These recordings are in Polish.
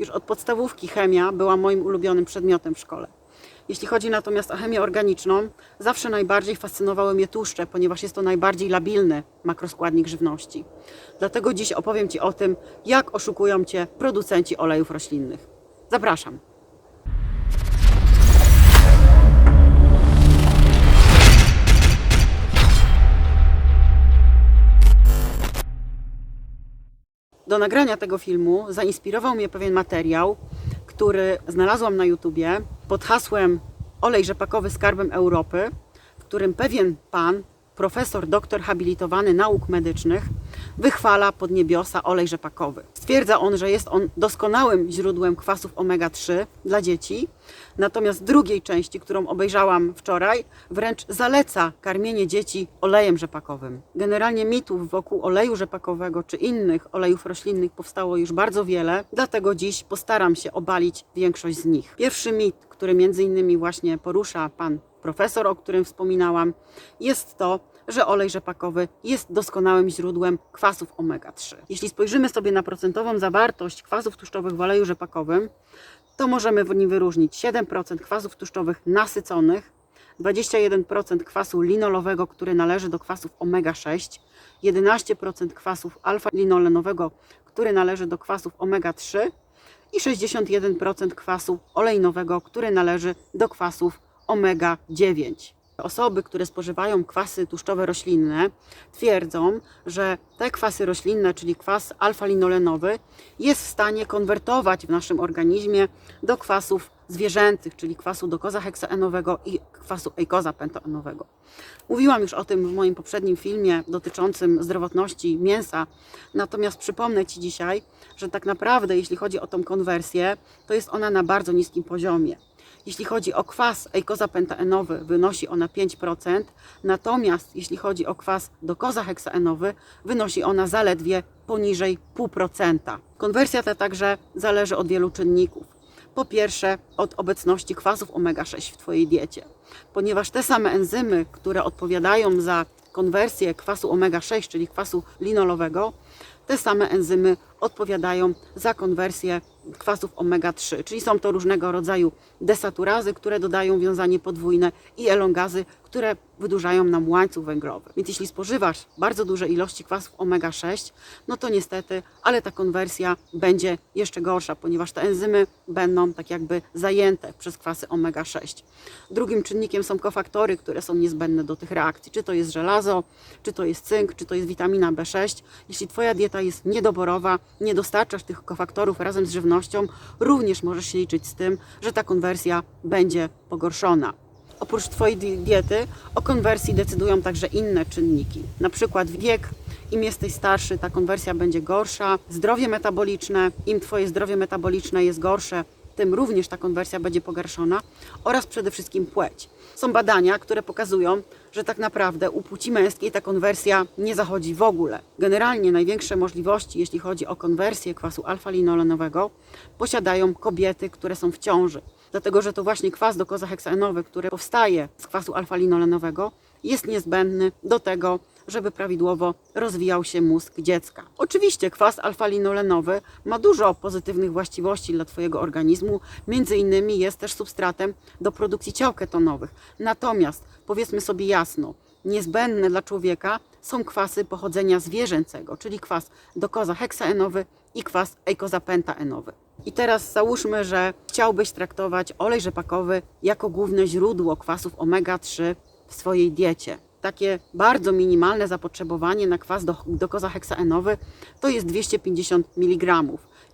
Już od podstawówki chemia była moim ulubionym przedmiotem w szkole. Jeśli chodzi natomiast o chemię organiczną, zawsze najbardziej fascynowały mnie tłuszcze, ponieważ jest to najbardziej labilny makroskładnik żywności. Dlatego dziś opowiem Ci o tym, jak oszukują Cię producenci olejów roślinnych. Zapraszam. Do nagrania tego filmu zainspirował mnie pewien materiał, który znalazłam na YouTubie pod hasłem Olej rzepakowy skarbem Europy, w którym pewien pan, profesor, doktor habilitowany nauk medycznych, wychwala pod niebiosa olej rzepakowy. Stwierdza on, że jest on doskonałym źródłem kwasów omega-3 dla dzieci, natomiast drugiej części, którą obejrzałam wczoraj, wręcz zaleca karmienie dzieci olejem rzepakowym. Generalnie mitów wokół oleju rzepakowego czy innych olejów roślinnych powstało już bardzo wiele, dlatego dziś postaram się obalić większość z nich. Pierwszy mit, który między innymi właśnie porusza pan profesor, o którym wspominałam, jest to, że olej rzepakowy jest doskonałym źródłem kwasów omega-3. Jeśli spojrzymy sobie na procentową zawartość kwasów tłuszczowych w oleju rzepakowym, to możemy w nim wyróżnić 7% kwasów tłuszczowych nasyconych, 21% kwasu linolowego, który należy do kwasów omega-6, 11% kwasów alfa-linolenowego, który należy do kwasów omega-3 i 61% kwasu olejnowego, który należy do kwasów omega-9. Osoby, które spożywają kwasy tłuszczowe roślinne, twierdzą, że te kwasy roślinne, czyli kwas alfa-linolenowy, jest w stanie konwertować w naszym organizmie do kwasów zwierzęcych, czyli kwasu dokozaheksaenowego i kwasu eikozapentaenowego. Mówiłam już o tym w moim poprzednim filmie dotyczącym zdrowotności mięsa, natomiast przypomnę Ci dzisiaj, że tak naprawdę jeśli chodzi o tą konwersję, to jest ona na bardzo niskim poziomie. Jeśli chodzi o kwas eikozapentaenowy, wynosi ona 5%, natomiast jeśli chodzi o kwas dokozaheksaenowy, wynosi ona zaledwie poniżej 0,5%. Konwersja ta także zależy od wielu czynników. Po pierwsze, od obecności kwasów omega-6 w Twojej diecie, ponieważ te same enzymy, które odpowiadają za konwersję kwasu omega-6, czyli kwasu linolowego, te same enzymy odpowiadają za konwersję kwasów omega-3, czyli są to różnego rodzaju desaturazy, które dodają wiązanie podwójne i elongazy, które wydłużają nam łańcuch węglowy. Więc jeśli spożywasz bardzo duże ilości kwasów omega-6, no to niestety, ale ta konwersja będzie jeszcze gorsza, ponieważ te enzymy będą tak jakby zajęte przez kwasy omega-6. Drugim czynnikiem są kofaktory, które są niezbędne do tych reakcji, czy to jest żelazo, czy to jest cynk, czy to jest witamina B6. Jeśli Twoja dieta jest niedoborowa, nie dostarczasz tych kofaktorów razem z żywnością, również możesz się liczyć z tym, że ta konwersja będzie pogorszona. Oprócz Twojej di- diety o konwersji decydują także inne czynniki, na przykład wiek. Im jesteś starszy, ta konwersja będzie gorsza. Zdrowie metaboliczne, im Twoje zdrowie metaboliczne jest gorsze, tym również ta konwersja będzie pogarszona oraz przede wszystkim płeć. Są badania, które pokazują, że tak naprawdę u płci męskiej ta konwersja nie zachodzi w ogóle. Generalnie największe możliwości, jeśli chodzi o konwersję kwasu alfa-linolenowego, posiadają kobiety, które są w ciąży. Dlatego, że to właśnie kwas dokozaheksaenowy, który powstaje z kwasu alfa-linolenowego, jest niezbędny do tego, żeby prawidłowo rozwijał się mózg dziecka. Oczywiście kwas alfa-linolenowy ma dużo pozytywnych właściwości dla Twojego organizmu, między innymi jest też substratem do produkcji ciał ketonowych. Natomiast powiedzmy sobie jasno, niezbędne dla człowieka są kwasy pochodzenia zwierzęcego, czyli kwas dokozaheksaenowy i kwas eikozapentaenowy. I teraz załóżmy, że chciałbyś traktować olej rzepakowy jako główne źródło kwasów omega-3 w swojej diecie. Takie bardzo minimalne zapotrzebowanie na kwas do, dokozaheksaenowy to jest 250 mg.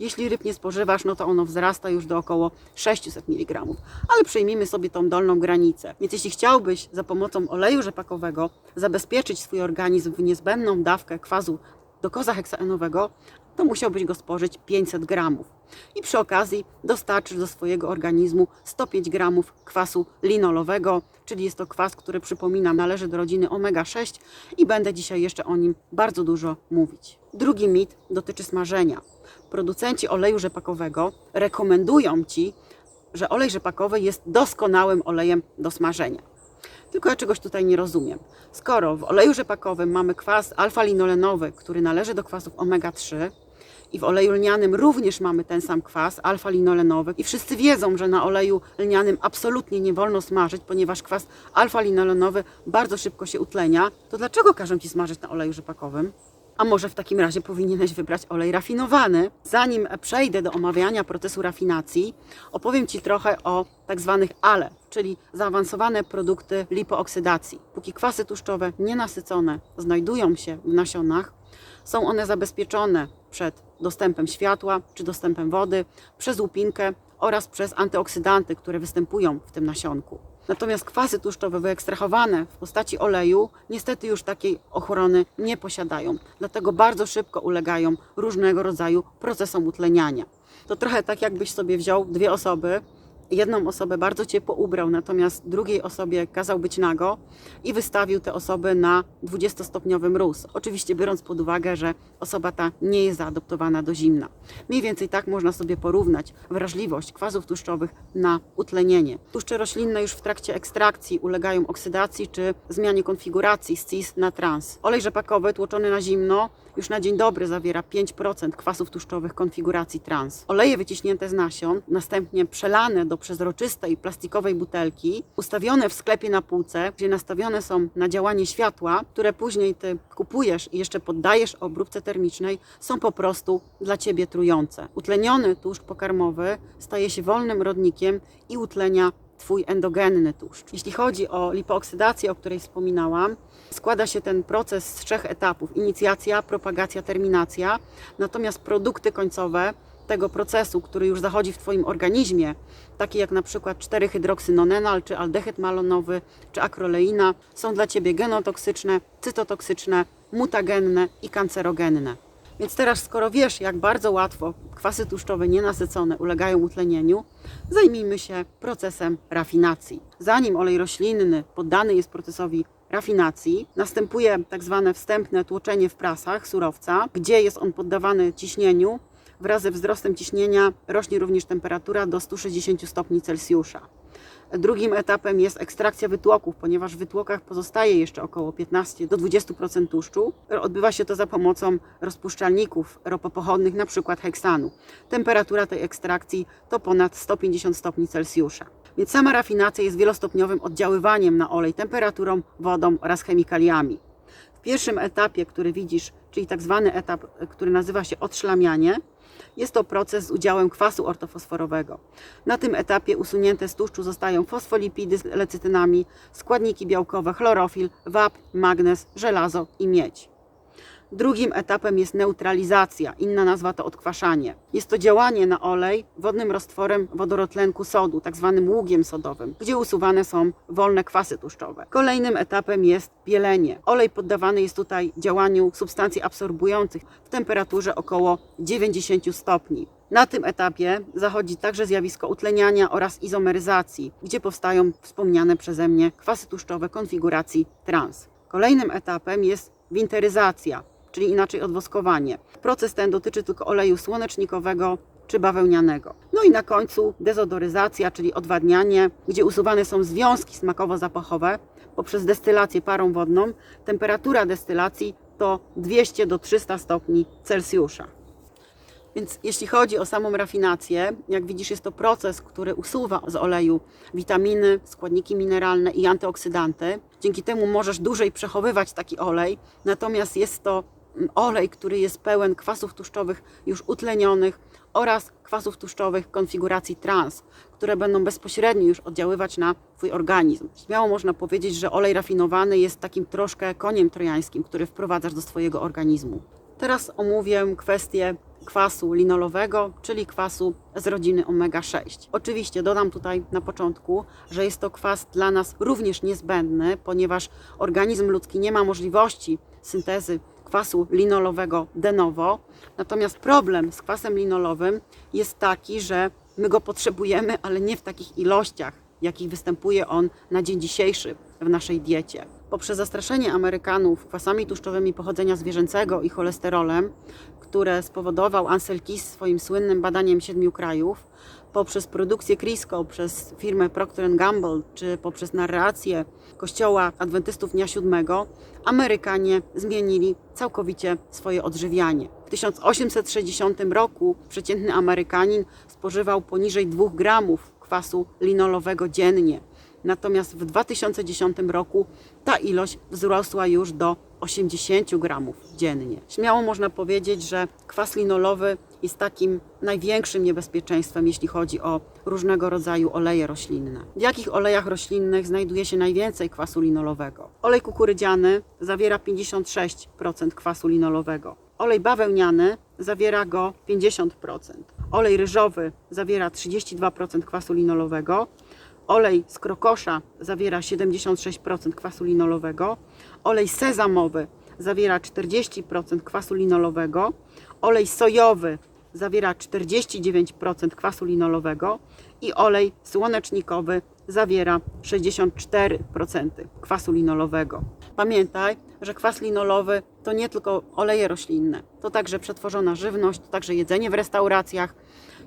Jeśli ryb nie spożywasz, no to ono wzrasta już do około 600 mg. Ale przyjmijmy sobie tą dolną granicę. Więc jeśli chciałbyś za pomocą oleju rzepakowego zabezpieczyć swój organizm w niezbędną dawkę kwasu dokozaheksaenowego, to musiałbyś go spożyć 500 gramów. I przy okazji dostarczysz do swojego organizmu 105 gramów kwasu linolowego, czyli jest to kwas, który przypominam należy do rodziny omega-6 i będę dzisiaj jeszcze o nim bardzo dużo mówić. Drugi mit dotyczy smażenia. Producenci oleju rzepakowego rekomendują Ci, że olej rzepakowy jest doskonałym olejem do smażenia. Tylko ja czegoś tutaj nie rozumiem. Skoro w oleju rzepakowym mamy kwas alfa-linolenowy, który należy do kwasów omega-3 i w oleju lnianym również mamy ten sam kwas, alfa-linolenowy i wszyscy wiedzą, że na oleju lnianym absolutnie nie wolno smażyć, ponieważ kwas alfa-linolenowy bardzo szybko się utlenia, to dlaczego każą Ci smażyć na oleju rzepakowym? A może w takim razie powinieneś wybrać olej rafinowany? Zanim przejdę do omawiania procesu rafinacji, opowiem Ci trochę o tak zwanych ALE, czyli zaawansowane produkty lipooksydacji. Póki kwasy tłuszczowe nienasycone znajdują się w nasionach, są one zabezpieczone przed dostępem światła czy dostępem wody, przez łupinkę oraz przez antyoksydanty, które występują w tym nasionku. Natomiast kwasy tłuszczowe wyekstrahowane w postaci oleju niestety już takiej ochrony nie posiadają. Dlatego bardzo szybko ulegają różnego rodzaju procesom utleniania. To trochę tak jakbyś sobie wziął dwie osoby, jedną osobę bardzo ciepło ubrał, natomiast drugiej osobie kazał być nago i wystawił te osoby na 20-stopniowy mróz. Oczywiście biorąc pod uwagę, że osoba ta nie jest zaadoptowana do zimna. Mniej więcej tak można sobie porównać wrażliwość kwasów tłuszczowych na utlenienie. Tłuszcze roślinne już w trakcie ekstrakcji ulegają oksydacji czy zmianie konfiguracji z cis na trans. Olej rzepakowy tłoczony na zimno już na dzień dobry zawiera 5% kwasów tłuszczowych konfiguracji trans. Oleje wyciśnięte z nasion, następnie przelane do przezroczystej plastikowej butelki, ustawione w sklepie na półce, gdzie nastawione są na działanie światła, które później ty kupujesz i jeszcze poddajesz obróbce termicznej, są po prostu dla ciebie trujące. Utleniony tłuszcz pokarmowy staje się wolnym rodnikiem i utlenia Twój endogenny tłuszcz. Jeśli chodzi o lipooksydację, o której wspominałam, składa się ten proces z trzech etapów: inicjacja, propagacja, terminacja. Natomiast produkty końcowe tego procesu, który już zachodzi w Twoim organizmie, takie jak na przykład 4-hydroksynonenal, czy aldehyd malonowy, czy akroleina, są dla Ciebie genotoksyczne, cytotoksyczne, mutagenne i kancerogenne. Więc teraz, skoro wiesz, jak bardzo łatwo kwasy tłuszczowe nienasycone ulegają utlenieniu, zajmijmy się procesem rafinacji. Zanim olej roślinny poddany jest procesowi rafinacji, następuje tak zwane wstępne tłoczenie w prasach surowca, gdzie jest on poddawany ciśnieniu. Wraz ze wzrostem ciśnienia rośnie również temperatura do 160 stopni Celsjusza. Drugim etapem jest ekstrakcja wytłoków, ponieważ w wytłokach pozostaje jeszcze około 15 do 20% tłuszczu. Odbywa się to za pomocą rozpuszczalników ropopochodnych, np. heksanu. Temperatura tej ekstrakcji to ponad 150 stopni Celsjusza. Więc sama rafinacja jest wielostopniowym oddziaływaniem na olej temperaturą, wodą oraz chemikaliami. W pierwszym etapie, który widzisz, czyli tak zwany etap, który nazywa się odszlamianie, jest to proces z udziałem kwasu ortofosforowego. Na tym etapie usunięte z tłuszczu zostają fosfolipidy z lecytynami, składniki białkowe, chlorofil, wapń, magnez, żelazo i miedź. Drugim etapem jest neutralizacja, inna nazwa to odkwaszanie. Jest to działanie na olej wodnym roztworem wodorotlenku sodu, tak zwanym ługiem sodowym, gdzie usuwane są wolne kwasy tłuszczowe. Kolejnym etapem jest pielenie. Olej poddawany jest tutaj działaniu substancji absorbujących w temperaturze około 90 stopni. Na tym etapie zachodzi także zjawisko utleniania oraz izomeryzacji, gdzie powstają wspomniane przeze mnie kwasy tłuszczowe konfiguracji trans. Kolejnym etapem jest winteryzacja, czyli inaczej odwoskowanie. Proces ten dotyczy tylko oleju słonecznikowego czy bawełnianego. No i na końcu dezodoryzacja, czyli odwadnianie, gdzie usuwane są związki smakowo-zapachowe poprzez destylację parą wodną. Temperatura destylacji to 200 do 300 stopni Celsjusza. Więc jeśli chodzi o samą rafinację, jak widzisz, jest to proces, który usuwa z oleju witaminy, składniki mineralne i antyoksydanty. Dzięki temu możesz dłużej przechowywać taki olej, natomiast jest to olej, który jest pełen kwasów tłuszczowych już utlenionych oraz kwasów tłuszczowych konfiguracji trans, które będą bezpośrednio już oddziaływać na Twój organizm. Śmiało można powiedzieć, że olej rafinowany jest takim troszkę koniem trojańskim, który wprowadzasz do swojego organizmu. Teraz omówię kwestię kwasu linolowego, czyli kwasu z rodziny omega-6. Oczywiście dodam tutaj na początku, że jest to kwas dla nas również niezbędny, ponieważ organizm ludzki nie ma możliwości syntezy kwasu linolowego de novo. Natomiast problem z kwasem linolowym jest taki, że my go potrzebujemy, ale nie w takich ilościach, jakich występuje on na dzień dzisiejszy w naszej diecie. Poprzez zastraszenie Amerykanów kwasami tłuszczowymi pochodzenia zwierzęcego i cholesterolem, które spowodował Ansel Keys swoim słynnym badaniem siedmiu krajów, poprzez produkcję Crisco przez firmę Procter Gamble, czy poprzez narrację Kościoła Adwentystów Dnia Siódmego, Amerykanie zmienili całkowicie swoje odżywianie. W 1860 roku przeciętny Amerykanin spożywał poniżej 2 gramów kwasu linolowego dziennie. Natomiast w 2010 roku ta ilość wzrosła już do 80 gramów dziennie. Śmiało można powiedzieć, że kwas linolowy jest takim największym niebezpieczeństwem, jeśli chodzi o różnego rodzaju oleje roślinne. W jakich olejach roślinnych znajduje się najwięcej kwasu linolowego? Olej kukurydziany zawiera 56% kwasu linolowego. Olej bawełniany zawiera go 50%. Olej ryżowy zawiera 32% kwasu linolowego. Olej z krokosza zawiera 76% kwasu linolowego. Olej sezamowy zawiera 40% kwasu linolowego. Olej sojowy zawiera 49% kwasu linolowego i olej słonecznikowy zawiera 64% kwasu linolowego. Pamiętaj, że kwas linolowy to nie tylko oleje roślinne, to także przetworzona żywność, to także jedzenie w restauracjach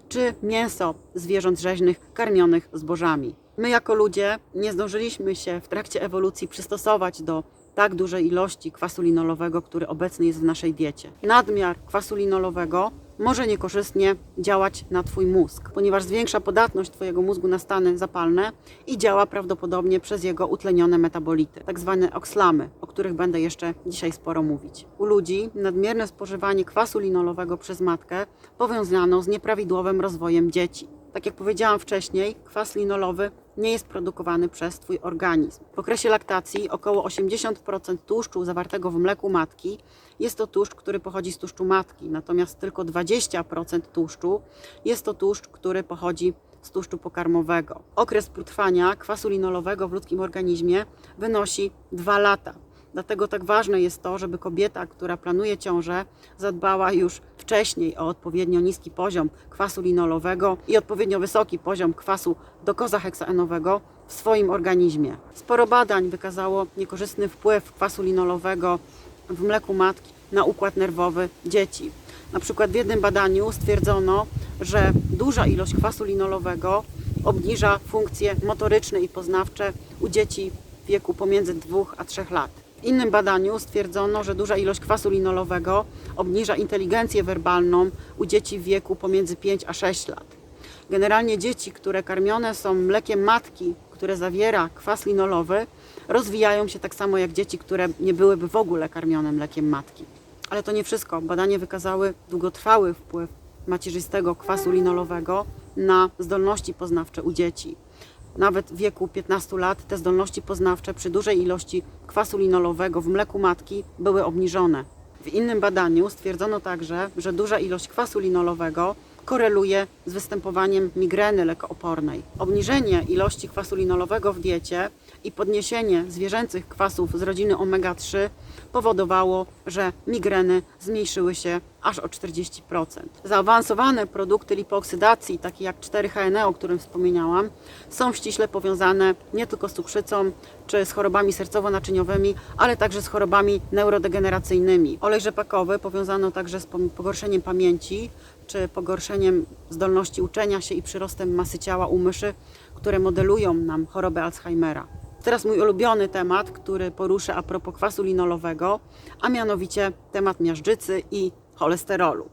czy mięso zwierząt rzeźnych karmionych zbożami. My jako ludzie nie zdążyliśmy się w trakcie ewolucji przystosować do tak dużej ilości kwasu linolowego, który obecny jest w naszej diecie. Nadmiar kwasu linolowego może niekorzystnie działać na Twój mózg, ponieważ zwiększa podatność Twojego mózgu na stany zapalne i działa prawdopodobnie przez jego utlenione metabolity, tak zwane okslamy, o których będę jeszcze dzisiaj sporo mówić. U ludzi nadmierne spożywanie kwasu linolowego przez matkę powiązano z nieprawidłowym rozwojem dzieci. Tak jak powiedziałam wcześniej, kwas linolowy nie jest produkowany przez Twój organizm. W okresie laktacji około 80% tłuszczu zawartego w mleku matki jest to tłuszcz, który pochodzi z tłuszczu matki, natomiast tylko 20% tłuszczu jest to tłuszcz, który pochodzi z tłuszczu pokarmowego. Okres trwania kwasu linolowego w ludzkim organizmie wynosi 2 lata. Dlatego tak ważne jest to, żeby kobieta, która planuje ciążę, zadbała już wcześniej o odpowiednio niski poziom kwasu linolowego i odpowiednio wysoki poziom kwasu dokozaheksaenowego w swoim organizmie. Sporo badań wykazało niekorzystny wpływ kwasu linolowego w mleku matki na układ nerwowy dzieci. Na przykład w jednym badaniu stwierdzono, że duża ilość kwasu linolowego obniża funkcje motoryczne i poznawcze u dzieci w wieku pomiędzy 2 a 3 lat. W innym badaniu stwierdzono, że duża ilość kwasu linolowego obniża inteligencję werbalną u dzieci w wieku pomiędzy 5 a 6 lat. Generalnie dzieci, które karmione są mlekiem matki, które zawiera kwas linolowy, rozwijają się tak samo jak dzieci, które nie byłyby w ogóle karmione mlekiem matki. Ale to nie wszystko. Badania wykazały długotrwały wpływ macierzystego kwasu linolowego na zdolności poznawcze u dzieci. Nawet w wieku 15 lat te zdolności poznawcze przy dużej ilości kwasu linolowego w mleku matki były obniżone. W innym badaniu stwierdzono także, że duża ilość kwasu linolowego koreluje z występowaniem migreny lekoopornej. Obniżenie ilości kwasu linolowego w diecie i podniesienie zwierzęcych kwasów z rodziny omega-3 powodowało, że migreny zmniejszyły się aż o 40%. Zaawansowane produkty lipooksydacji, takie jak 4-HNE, o którym wspomniałam, są ściśle powiązane nie tylko z cukrzycą czy z chorobami sercowo-naczyniowymi, ale także z chorobami neurodegeneracyjnymi. Olej rzepakowy powiązano także z pogorszeniem pamięci czy pogorszeniem zdolności uczenia się i przyrostem masy ciała u myszy, które modelują nam chorobę Alzheimera. Teraz mój ulubiony temat, który poruszę a propos kwasu linolowego, a mianowicie temat miażdżycy i cholesterolu.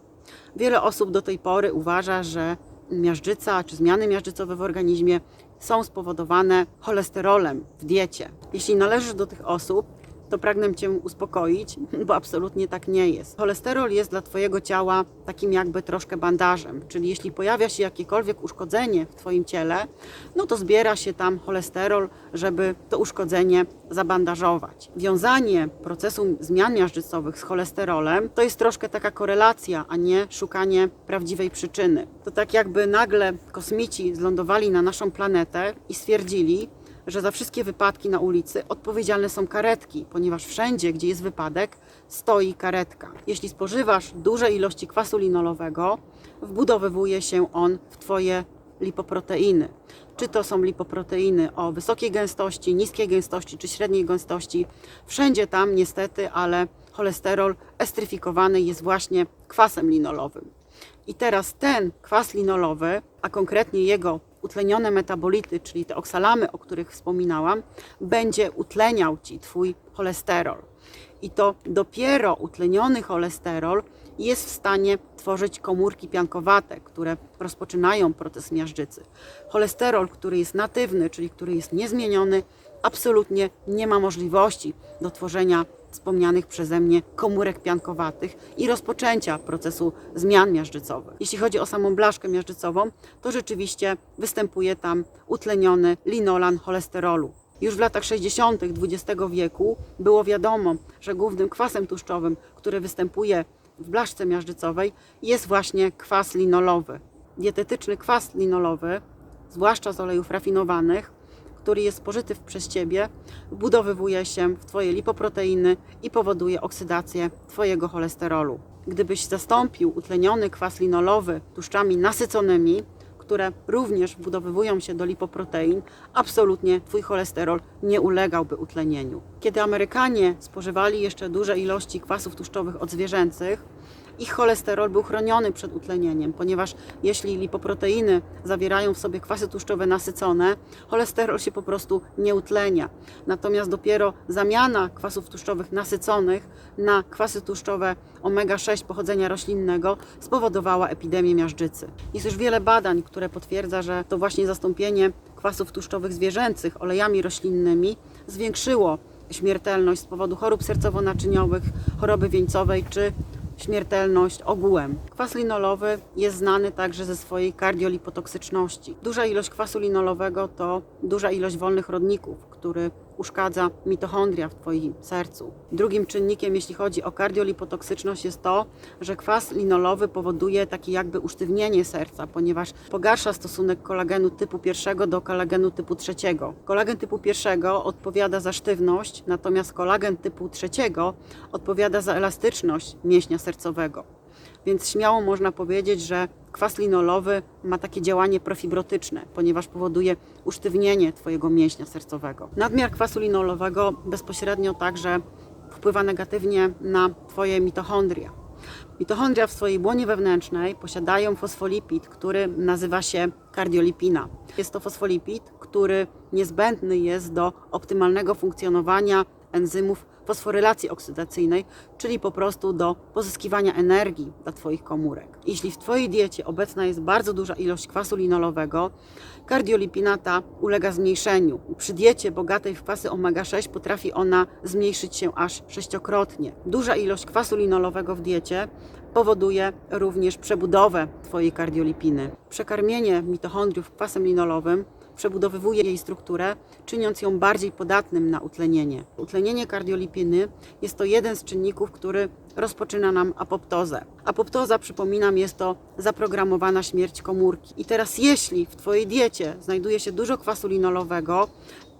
Wiele osób do tej pory uważa, że miażdżyca czy zmiany miażdżycowe w organizmie są spowodowane cholesterolem w diecie. Jeśli należysz do tych osób, to pragnę Cię uspokoić, bo absolutnie tak nie jest. Cholesterol jest dla Twojego ciała takim jakby troszkę bandażem, czyli jeśli pojawia się jakiekolwiek uszkodzenie w Twoim ciele, no to zbiera się tam cholesterol, żeby to uszkodzenie zabandażować. Wiązanie procesu zmian miażdżycowych z cholesterolem to jest troszkę taka korelacja, a nie szukanie prawdziwej przyczyny. To tak jakby nagle kosmici zlądowali na naszą planetę i stwierdzili, że za wszystkie wypadki na ulicy odpowiedzialne są karetki, ponieważ wszędzie, gdzie jest wypadek, stoi karetka. Jeśli spożywasz duże ilości kwasu linolowego, wbudowywuje się on w Twoje lipoproteiny. Czy to są lipoproteiny o wysokiej gęstości, niskiej gęstości czy średniej gęstości, wszędzie tam niestety, ale cholesterol estryfikowany jest właśnie kwasem linolowym. I teraz ten kwas linolowy, a konkretnie jego utlenione metabolity, czyli te oksalamy, o których wspominałam, będzie utleniał ci twój cholesterol. I to dopiero utleniony cholesterol jest w stanie tworzyć komórki piankowate, które rozpoczynają proces miażdżycy. Cholesterol, który jest natywny, czyli który jest niezmieniony, absolutnie nie ma możliwości do tworzenia wspomnianych przeze mnie komórek piankowatych i rozpoczęcia procesu zmian miażdżycowych. Jeśli chodzi o samą blaszkę miażdżycową, to rzeczywiście występuje tam utleniony linolan cholesterolu. Już w latach 60. XX wieku było wiadomo, że głównym kwasem tłuszczowym, który występuje w blaszce miażdżycowej, jest właśnie kwas linolowy. Dietetyczny kwas linolowy, zwłaszcza z olejów rafinowanych, który jest spożyty przez Ciebie, wbudowywuje się w Twoje lipoproteiny i powoduje oksydację Twojego cholesterolu. Gdybyś zastąpił utleniony kwas linolowy tłuszczami nasyconymi, które również wbudowywują się do lipoprotein, absolutnie Twój cholesterol nie ulegałby utlenieniu. Kiedy Amerykanie spożywali jeszcze duże ilości kwasów tłuszczowych odzwierzęcych, ich cholesterol był chroniony przed utlenieniem, ponieważ jeśli lipoproteiny zawierają w sobie kwasy tłuszczowe nasycone, cholesterol się po prostu nie utlenia. Natomiast dopiero zamiana kwasów tłuszczowych nasyconych na kwasy tłuszczowe omega-6 pochodzenia roślinnego spowodowała epidemię miażdżycy. Jest już wiele badań, które potwierdza, że to właśnie zastąpienie kwasów tłuszczowych zwierzęcych olejami roślinnymi zwiększyło śmiertelność z powodu chorób sercowo-naczyniowych, choroby wieńcowej czy śmiertelność ogółem. Kwas linolowy jest znany także ze swojej kardiolipotoksyczności. Duża ilość kwasu linolowego to duża ilość wolnych rodników, który uszkadza mitochondria w Twoim sercu. Drugim czynnikiem, jeśli chodzi o kardiolipotoksyczność, jest to, że kwas linolowy powoduje takie jakby usztywnienie serca, ponieważ pogarsza stosunek kolagenu typu pierwszego do kolagenu typu trzeciego. Kolagen typu pierwszego odpowiada za sztywność, natomiast kolagen typu trzeciego odpowiada za elastyczność mięśnia sercowego. Więc śmiało można powiedzieć, że kwas linolowy ma takie działanie profibrotyczne, ponieważ powoduje usztywnienie Twojego mięśnia sercowego. Nadmiar kwasu linolowego bezpośrednio także wpływa negatywnie na Twoje mitochondria. Mitochondria w swojej błonie wewnętrznej posiadają fosfolipid, który nazywa się kardiolipina. Jest to fosfolipid, który niezbędny jest do optymalnego funkcjonowania enzymów fosforylacji oksydacyjnej, czyli po prostu do pozyskiwania energii dla Twoich komórek. Jeśli w Twojej diecie obecna jest bardzo duża ilość kwasu linolowego, kardiolipina ta ulega zmniejszeniu. Przy diecie bogatej w kwasy omega-6 potrafi ona zmniejszyć się aż sześciokrotnie. Duża ilość kwasu linolowego w diecie powoduje również przebudowę Twojej kardiolipiny. Przekarmienie mitochondriów kwasem linolowym przebudowywuje jej strukturę, czyniąc ją bardziej podatnym na utlenienie. Utlenienie kardiolipiny jest to jeden z czynników, który rozpoczyna nam apoptozę. Apoptoza, przypominam, jest to zaprogramowana śmierć komórki. I teraz, jeśli w Twojej diecie znajduje się dużo kwasu linolowego,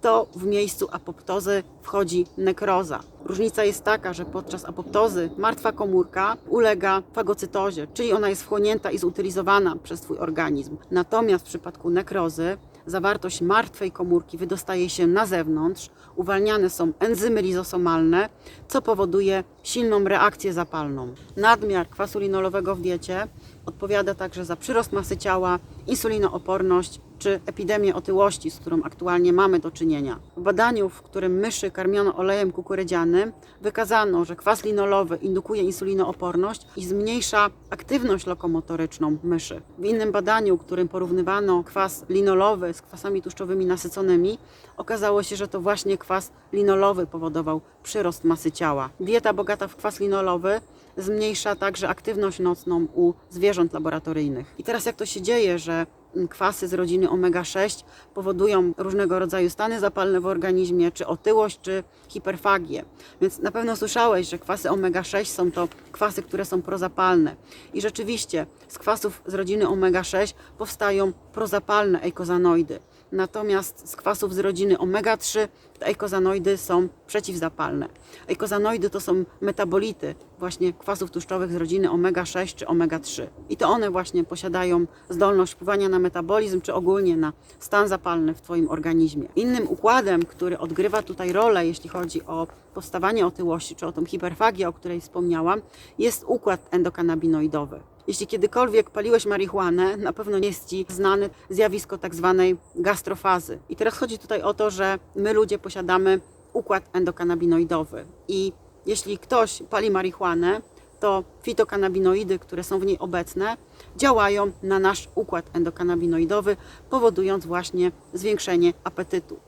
to w miejscu apoptozy wchodzi nekroza. Różnica jest taka, że podczas apoptozy martwa komórka ulega fagocytozie, czyli ona jest wchłonięta i zutylizowana przez Twój organizm. Natomiast w przypadku nekrozy zawartość martwej komórki wydostaje się na zewnątrz, uwalniane są enzymy lizosomalne, co powoduje silną reakcję zapalną. Nadmiar kwasu linolowego w diecie odpowiada także za przyrost masy ciała, insulinooporność czy epidemię otyłości, z którą aktualnie mamy do czynienia. W badaniu, w którym myszy karmiono olejem kukurydzianym, wykazano, że kwas linolowy indukuje insulinooporność i zmniejsza aktywność lokomotoryczną myszy. W innym badaniu, w którym porównywano kwas linolowy z kwasami tłuszczowymi nasyconymi, okazało się, że to właśnie kwas linolowy powodował przyrost masy ciała. Dieta bogata w kwas linolowy zmniejsza także aktywność nocną u zwierząt laboratoryjnych. I teraz jak to się dzieje, że kwasy z rodziny omega-6 powodują różnego rodzaju stany zapalne w organizmie, czy otyłość, czy hiperfagię. Więc na pewno słyszałeś, że kwasy omega-6 są to kwasy, które są prozapalne. I rzeczywiście z kwasów z rodziny omega-6 powstają prozapalne eikozanoidy. Natomiast z kwasów z rodziny omega-3 te eikozanoidy są przeciwzapalne. Eikozanoidy to są metabolity właśnie kwasów tłuszczowych z rodziny omega-6 czy omega-3. I to one właśnie posiadają zdolność wpływania na metabolizm czy ogólnie na stan zapalny w Twoim organizmie. Innym układem, który odgrywa tutaj rolę, jeśli chodzi o powstawanie otyłości czy o tą hiperfagię, o której wspomniałam, jest układ endokanabinoidowy. Jeśli kiedykolwiek paliłeś marihuanę, na pewno nie jest Ci znane zjawisko tak zwanej gastrofazy. I teraz chodzi tutaj o to, że my ludzie posiadamy układ endokanabinoidowy i jeśli ktoś pali marihuanę, to fitokanabinoidy, które są w niej obecne, działają na nasz układ endokanabinoidowy, powodując właśnie zwiększenie apetytu.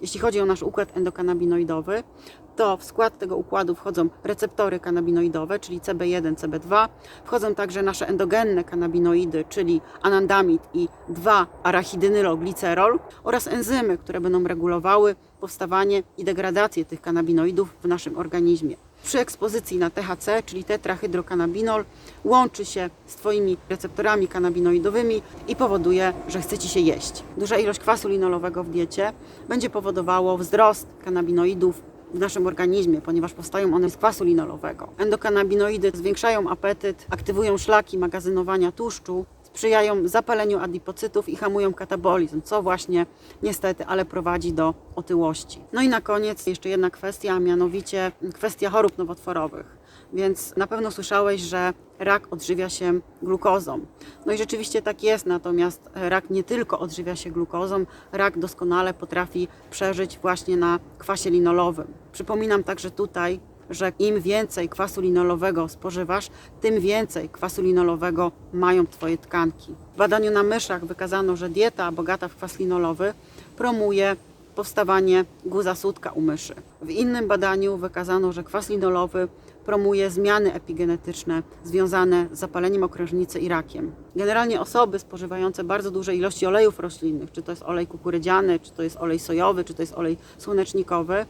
Jeśli chodzi o nasz układ endokanabinoidowy, to w skład tego układu wchodzą receptory kanabinoidowe, czyli CB1, CB2. Wchodzą także nasze endogenne kanabinoidy, czyli anandamid i 2-arachidynyloglicerol oraz enzymy, które będą regulowały powstawanie i degradację tych kanabinoidów w naszym organizmie. Przy ekspozycji na THC, czyli tetrahydrokanabinol, łączy się z Twoimi receptorami kanabinoidowymi i powoduje, że chce Ci się jeść. Duża ilość kwasu linolowego w diecie będzie powodowało wzrost kanabinoidów w naszym organizmie, ponieważ powstają one z kwasu linolowego. Endokanabinoidy zwiększają apetyt, aktywują szlaki magazynowania tłuszczu, sprzyjają zapaleniu adipocytów i hamują katabolizm, co właśnie niestety, ale prowadzi do otyłości. No i na koniec jeszcze jedna kwestia, a mianowicie kwestia chorób nowotworowych. Więc na pewno słyszałeś, że rak odżywia się glukozą. No i rzeczywiście tak jest, natomiast rak nie tylko odżywia się glukozą, rak doskonale potrafi przeżyć właśnie na kwasie linolowym. Przypominam także tutaj, że im więcej kwasu linolowego spożywasz, tym więcej kwasu linolowego mają Twoje tkanki. W badaniu na myszach wykazano, że dieta bogata w kwas linolowy promuje powstawanie guza sutka u myszy. W innym badaniu wykazano, że kwas linolowy promuje zmiany epigenetyczne związane z zapaleniem okrężnicy i rakiem. Generalnie osoby spożywające bardzo duże ilości olejów roślinnych, czy to jest olej kukurydziany, czy to jest olej sojowy, czy to jest olej słonecznikowy,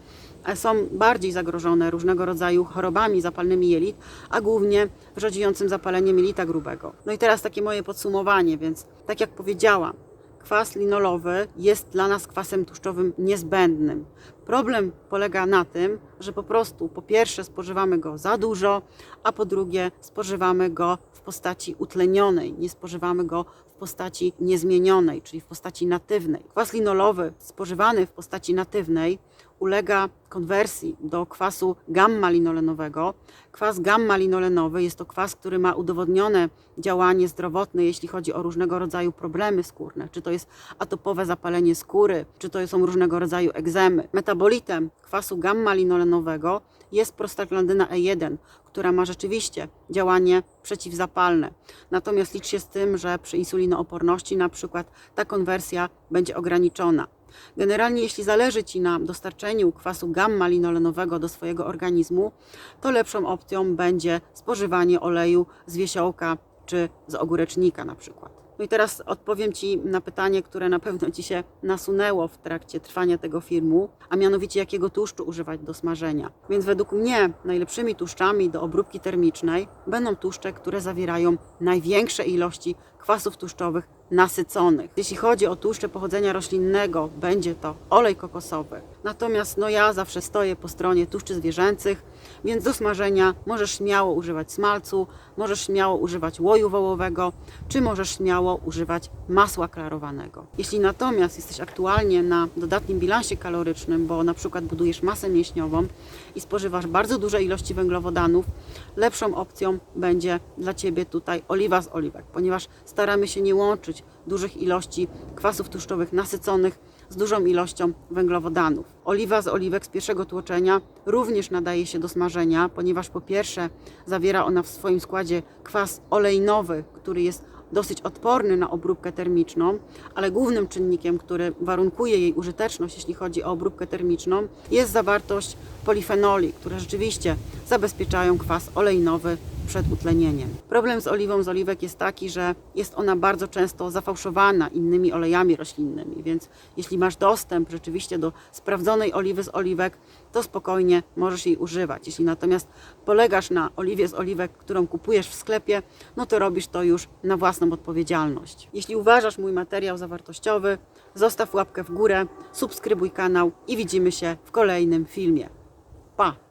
są bardziej zagrożone różnego rodzaju chorobami zapalnymi jelit, a głównie wrzodziejącym zapaleniem jelita grubego. No i teraz takie moje podsumowanie, więc tak jak powiedziałam, kwas linolowy jest dla nas kwasem tłuszczowym niezbędnym. Problem polega na tym, że po prostu po pierwsze spożywamy go za dużo, a po drugie spożywamy go w postaci utlenionej, nie spożywamy go w postaci niezmienionej, czyli w postaci natywnej. Kwas linolowy spożywany w postaci natywnej ulega konwersji do kwasu gamma-linolenowego. Kwas gamma-linolenowy jest to kwas, który ma udowodnione działanie zdrowotne, jeśli chodzi o różnego rodzaju problemy skórne, czy to jest atopowe zapalenie skóry, czy to są różnego rodzaju egzemy. Metabolitem kwasu gamma-linolenowego jest prostaglandyna E1, która ma rzeczywiście działanie przeciwzapalne. Natomiast licz się z tym, że przy insulinooporności na przykład ta konwersja będzie ograniczona. Generalnie, jeśli zależy Ci na dostarczeniu kwasu gamma-linolenowego do swojego organizmu, to lepszą opcją będzie spożywanie oleju z wiesiołka czy z ogórecznika na przykład. No i teraz odpowiem Ci na pytanie, które na pewno Ci się nasunęło w trakcie trwania tego filmu, a mianowicie jakiego tłuszczu używać do smażenia. Więc według mnie najlepszymi tłuszczami do obróbki termicznej będą tłuszcze, które zawierają największe ilości kwasów tłuszczowych nasyconych. Jeśli chodzi o tłuszcze pochodzenia roślinnego, będzie to olej kokosowy. Natomiast no ja zawsze stoję po stronie tłuszczy zwierzęcych, więc do smażenia możesz śmiało używać smalcu, możesz śmiało używać łoju wołowego, czy możesz śmiało używać masła klarowanego. Jeśli natomiast jesteś aktualnie na dodatnim bilansie kalorycznym, bo na przykład budujesz masę mięśniową i spożywasz bardzo duże ilości węglowodanów, lepszą opcją będzie dla Ciebie tutaj oliwa z oliwek, ponieważ staramy się nie łączyć dużych ilości kwasów tłuszczowych nasyconych z dużą ilością węglowodanów. Oliwa z oliwek z pierwszego tłoczenia również nadaje się do smażenia, ponieważ po pierwsze zawiera ona w swoim składzie kwas olejnowy, który jest dosyć odporny na obróbkę termiczną, ale głównym czynnikiem, który warunkuje jej użyteczność, jeśli chodzi o obróbkę termiczną, jest zawartość polifenoli, które rzeczywiście zabezpieczają kwas olejnowy przed utlenieniem. Problem z oliwą z oliwek jest taki, że jest ona bardzo często zafałszowana innymi olejami roślinnymi, więc jeśli masz dostęp rzeczywiście do sprawdzonej oliwy z oliwek, to spokojnie możesz jej używać. Jeśli natomiast polegasz na oliwie z oliwek, którą kupujesz w sklepie, no to robisz to już na własną odpowiedzialność. Jeśli uważasz mój materiał za wartościowy, zostaw łapkę w górę, subskrybuj kanał i widzimy się w kolejnym filmie. Pa!